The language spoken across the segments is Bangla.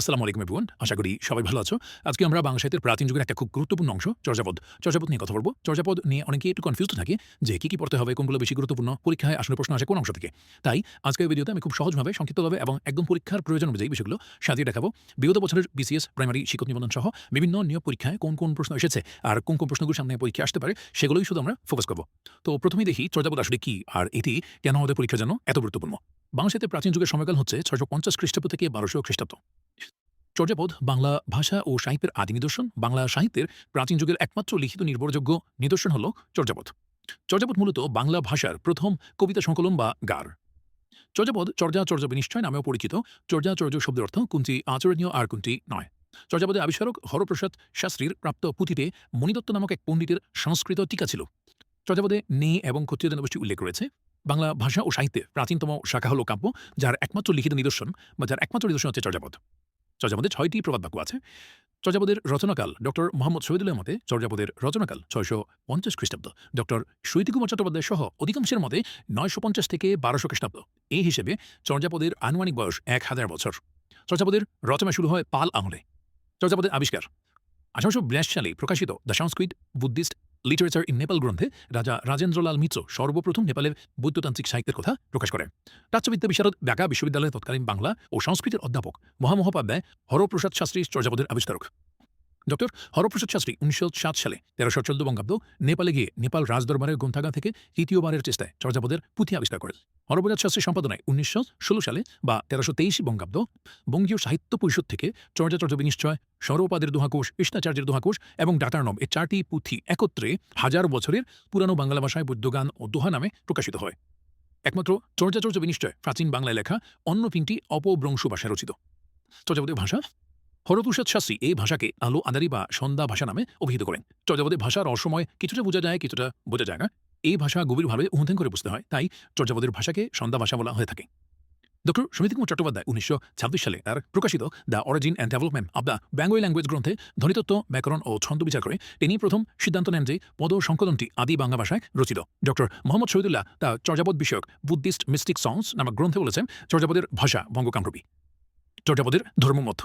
আসসালামু আলাইকুম এভরিওয়ান আশা করি সবাই ভালো আছো। আজকে আমরা বাংলা সাহিত্যের প্রাচীন যুগের একটা খুব গুরুত্বপূর্ণ অংশ, চর্যাপদ। চর্যাপদ নিয়ে কথা বলব। চর্যাপদ নিয়ে অনেকে একটু কনফিউজ থাকে যে কি কি পড়তে হবে, কোনগুলো বেশি গুরুত্বপূর্ণ, পরীক্ষায় আসলে প্রশ্ন আসে কোন অংশ থেকে। তাই আজকের ভিডিওতে আমি খুব সহজভাবে, সংক্ষিপ্তভাবে এবং একদম পরীক্ষার প্রয়োজন অনুযায়ী বিষয়গুলো সাজিয়ে দেখাবো। বিগত বছরের বিসিএস প্রাইমারি শিক্ষক নিবন্ধন সহ বিভিন্ন নিয়োগ পরীক্ষায় কোন কোন প্রশ্ন এসেছে আর কোন কোন প্রশ্নগুলো সামনে পরীক্ষা আসতে পারে, সেগুলোই শুধু আমরা ফোকাস করব। তো প্রথমেই দেখি চর্যাপদ আসলে কি আর এটি কেন আমাদের পরীক্ষার জন্য এত গুরুত্বপূর্ণ? বাংলা সাহিত্যের প্রাচীন যুগের সময়কাল হচ্ছে ছয়শো পঞ্চাশ খ্রিস্টাব্দ থেকে বারোশো খ্রিস্টাব্দ। চর্যাপদ, বাংলা ভাষা ও সাহিত্যের আদি নিদর্শন। বাংলা সাহিত্যের প্রাচীন যুগের একমাত্র লিখিত নির্ভরযোগ্য নিদর্শন হল চর্যাপদ। চর্যাপদ মূলত বাংলা ভাষার প্রথম কবিতা সংকলন বা গার। চর্যাপদ চর্যা চর্যা বিনিশ্চয় নামেও পরিচিত। চর্যা চর্য শব্দের অর্থ কোনটি আচরণীয় আর কোনটি নয়। চর্যাপদের আবিষ্কারক হরপ্রসাদ শাস্ত্রীর প্রাপ্ত পুঁথিতে মণিদত্ত নামক এক পণ্ডিতের সংস্কৃত টিকা ছিল। চর্যাপদে নে এবং ক্ষত্রিয় জনগোষ্ঠী উল্লেখ রয়েছে বাংলা ভাষা ও সাহিত্যে প্রাচীনতম শাখা হল কাব্য, যার একমাত্র লিখিত নিদর্শন বা যার একমাত্র নিদর্শন হচ্ছে চর্যাপদ। চর্যাপদের ছয়টি প্রবাদ বাক্য আছে। চর্যাপদের রচনাকাল ডক্টর মোহাম্মদ শহীদুল্লাহ মতে চর্যাপদের রচনাকাল ছয়শো পঞ্চাশ খ্রিস্টাব্দ। ডক্টর শৈতিকুমার চট্টোপাধ্যায় সহ অধিকাংশের মতে নয়শো পঞ্চাশ থেকে বারোশো খ্রিস্টাব্দ। এই হিসেবে চর্যাপদের আনুমানিক বয়স এক হাজার বছর। চর্যাপদের রচনা শুরু হয় পাল আমলে চর্যাপদের আবিষ্কার আঠারোশো বিরাশি সালে প্রকাশিত the Sanskrit Buddhist literature in Nepal গ্রন্থে রাজা রাজেন্দ্রলাল মিত্র সর্বপ্রথম নেপালের বৌদ্ধতান্ত্রিক সাহিত্যের কথা প্রকাশ করেন। প্রাচ্যবিদ্যা বিশারদ ঢাকা বিশ্ববিদ্যালয়ের তৎকালীন বাংলা ও সংস্কৃতের অধ্যাপক মহামহোপাধ্যায় হরপ্রসাদ শাস্ত্রী চর্যাপদের আবিষ্কারক। ডক্টর হরপ্রসাদ শাস্ত্রী, উনিশশো সাত সালে, তেরোশো চোদ্দ বঙ্গাব্দ, নেপালে গিয়ে নেপাল রাজদরবারের গ্রন্থাগার থেকে তৃতীয়বারের চেষ্টায় চর্যাপদের পুঁথি আবিষ্কার করেন। হরপ্রসাদ শাস্ত্রী সম্পাদনায় উনিশশো ষোলো সালে বা তেরোশো তেইশ বঙ্গাব্দ, বঙ্গীয় সাহিত্য পরিষদ থেকে চর্যাচর্য বিনিশ্চয় সৌরপাদের দোহাকোষ, কৃষ্ণাচার্যের দোহাকোষ এবং ডাটার্নব এ চারটি পুঁথি একত্রে হাজার বছরের পুরানো বাংলা ভাষায় বৌদ্ধগান ও দোহা নামে প্রকাশিত হয়। একমাত্র চর্যাচর্য বিনিশ্চয় প্রাচীন বাংলায় লেখা অন্য তিনটি অপভ্রংশ ভাষায় রচিত। চর্যাপদের ভাষা হরপ্রসাদ শাস্ত্রী এই ভাষাকে আলো আদারি বা সন্ধ্যা ভাষা নামে অভিহিত করেন। চর্যাপদের ভাষার অসময় কিছুটা বোঝা যায়, কিছুটা বোঝা যায় না। এই ভাষা গভীরভাবে অনুধান করে বুঝতে হয়, তাই চর্যাপদের ভাষাকে সন্ধ্যা ভাষা বলা হয়ে থাকে। ডক্টর সমিতি কুমার চট্টোপাধ্যায় উনিশশো ছাব্বিশ সালে তার প্রকাশিত the origin and development of the Bengali language গ্রন্থে ধ্বনিতত্ত্ব, ব্যাকরণ ও ছন্দ বিচার করে তিনি প্রথম সিদ্ধান্ত নেন যে পদ সংকলনটি আদি বাংলা ভাষায় রচিত। ডক্টর মোহাম্মদ শহীদুল্লাহ, তা চর্যাপদ বিষয়ক বুদ্ধিস্ট মিস্টিক সংস নামক গ্রন্থে বলেছেন, চর্যাপদের ভাষা বঙ্গকামরূপী চর্যাপদের ধর্মমত।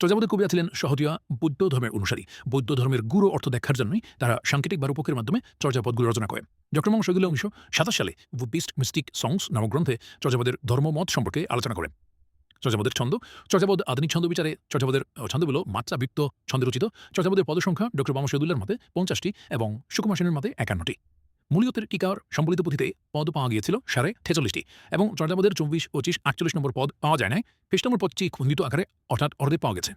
চর্যাপদের কবিরা ছিলেন সহদীয় বৌদ্ধ ধর্মের অনুসারী। বৌদ্ধ ধর্মের গুরু অর্থ দেখার জন্যই তারা সাংকেতিক বা রূপকের মাধ্যমে চর্যাপদগুলো রচনা করেন। ডক্টর শহীদুল্লাহ উনিশশো সাতাশ সালে বুদ্ধিস্ট মিস্টিক সংস নামক গ্রন্থে চর্যাপদের ধর্মমত সম্পর্কে আলোচনা করেন। চর্যাপদের ছন্দ, চর্যাপদ আধুনিক ছন্দ বিচারে চর্যাপদের ছন্দগুলো মাত্রা বৃত্ত ছন্দে রচিত। চর্যাপদের পদসংখ্যা ডক্টর শহীদুল্লাহর মতে পঞ্চাশটি এবং সুকুমার সেনের মতে একান্নটি। মূলিয়তের টিকার সম্বলিত পুঁথিতে পদ পাওয়া গিয়েছিল সাড়ে ছেচল্লিশটি এবং চর্যাপদের চব্বিশ, পঁচিশ, আটচল্লিশ নম্বর পদ পাওয়া যায় নাই। খ্রিস্ট নম্বর পদটি খণ্ডিত আকারে অর্থাৎ অর্ধে পাওয়া গেছে।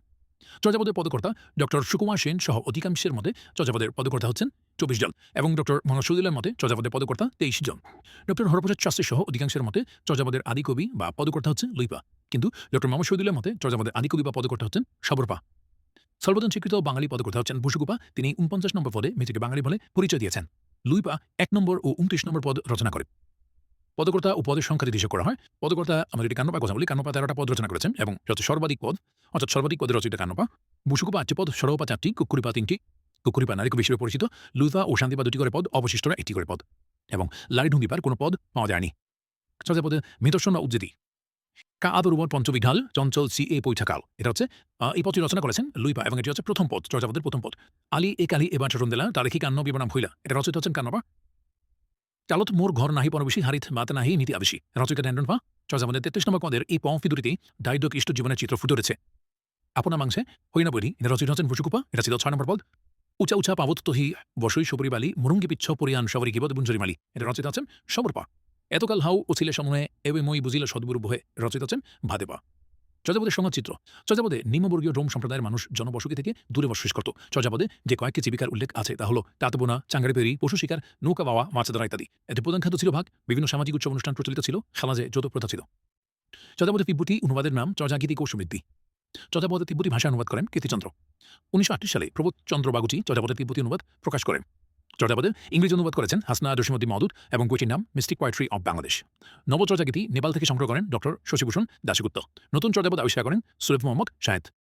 চর্যাপদের পদকর্তা ডক্টর সুকুমার সেন সহ অধিকাংশের মতে চর্যাপদের পদকর্তা হচ্ছেন চব্বিশ জন এবং ডক্টর শহীদুল্লাহর মতে চর্যাপদের পদকর্তা তেইশ জন। ডক্টর হরপ্রসাদ শাস্ত্রী সহ অধিকাংশের মতে চর্যাপদের আদিকবি বা পদকর্তা হচ্ছেন লুইপা। কিন্তু ডক্টর মোহাম্মদ মতে চর্যাপদের আদিকবি বা পদকর্তা হচ্ছেন সবরপা। সর্বজন স্বীকৃত বাঙালি পদকর্তা হচ্ছেন বসুকুপা তিনি উনপঞ্চাশ নম্বর পদে নিজেকে বাঙালি বলে পরিচয় দিয়েছেন। লুইপা এক নম্বর ও উনত্রিশ নম্বর পদ রচনা করে। পদকর্তা ও পদের সংখ্যা নির্দেশ করা হয়, পদকর্তা আমরা যদি কান্নপা কথা বলি, কান্নপা তেরোটা পদ রচনা করেছেন এবং যত সর্বাধিক পদ, অর্থাৎ সর্বাধিক পদে রচিত কান্নপা, বুসুকুপা আটটি পদ, সরোপা চারটি, কুকুরিপা তিনটি, কুকুরিপা নারী হিসেবে পরিচিত, লুইপা ও শান্তিপা দুটি করে পদ, অবশিষ্টরা একটি করে পদ। এবং লারিঢুঙ্গিপার কোনো পদ পাওয়া যায়নি। চর্যাপদে মিতর্ষণ বা উজ্জেদি কা পঞ্চবিঘাল চঞ্চল সি এ পৈঠাকাল। এটা হচ্ছে এই পদটি রচনা করেছেন লুইপা এবং এটি হচ্ছে প্রথম পথ চর্যাপদের প্রথম পথ আলী এ কালী এবার চরণ তারিখি কান্ন বিবরণ ভইলা। এটা রচিত হচ্ছেন কান্নপা চালত মোর ঘর নাহি পরবেশী, হারিত মাতে নাহি নীতি আবেশী। রচিকা ড্যান্ডন পা, চর্যাপদের তেত্রিশ নম্বর পদের এই পং ফিদুরিতে দায়িত্ব ইষ্ট জীবনের চিত্র ফুটে উঠেছে আপনা মাংসে হইনা বলি এটা রচিত হচ্ছেন ভুসুকুপা, এটা ছিল ছয় নম্বর পদ। উচা উচা পাবত তহি বসই সবরি বালি মুরুঙ্গি পিচ্ছ পরিয়ান সবরি গিবদ বুঞ্জরি মালি এটা রচিত আছেন সবরপা। এতকাল হাউ ও ছিলে সময়ে এবে মই বুঝিলে সদ্গুরু বহে রচিত আছেন ভাদেপা চর্যাপদের সমাজচিত্র চর্যাপদে নিম্নবর্গীয় রোম সম্প্রদায়ের মানুষ জনবসতি থেকে দূরে বসবাস করত। চর্যাপদে যে কয়েকটি জীবিকার উল্লেখ আছে তা হল তাঁতবোনা চাঙ্গারি পেরি, পশু শিকার, নৌকা বাওয়া, মাছ ধরা ইত্যাদি। এতে প্রধান খাদ্য ছিল ভাগ, বিভিন্ন সামাজিক উৎসব অনুষ্ঠান প্রচলিত ছিল, সমাজে যৌথ প্রথা ছিল। চর্যাপদে তিব্বতী অনুবাদের নাম চর্যাগীতি কৌসমৃদ্ধি চর্যাপদে তিব্বতী ভাষা অনুবাদ করেন কীর্তিচন্দ্র। উনিশশো সালে প্রবোধচন্দ্র বাগুচি চর্যাপদের তিব্বতী অনুবাদ প্রকাশ করেন। চর্যাপদে ইংরেজি অনুবাদ করেছেন হাসনা জসীমদ্দি মদুদ এবং বইটির নাম mystic poetry of Bangladesh. Nabacharyagiti Nepal থেকে সংগ্রহ করেন ডক্টর শশীভূষণ দাশগুপ্ত। নতুন চর্যাপদ আবিষ্কার করেন সুরেফ মোহাম্মদ শাহেদ।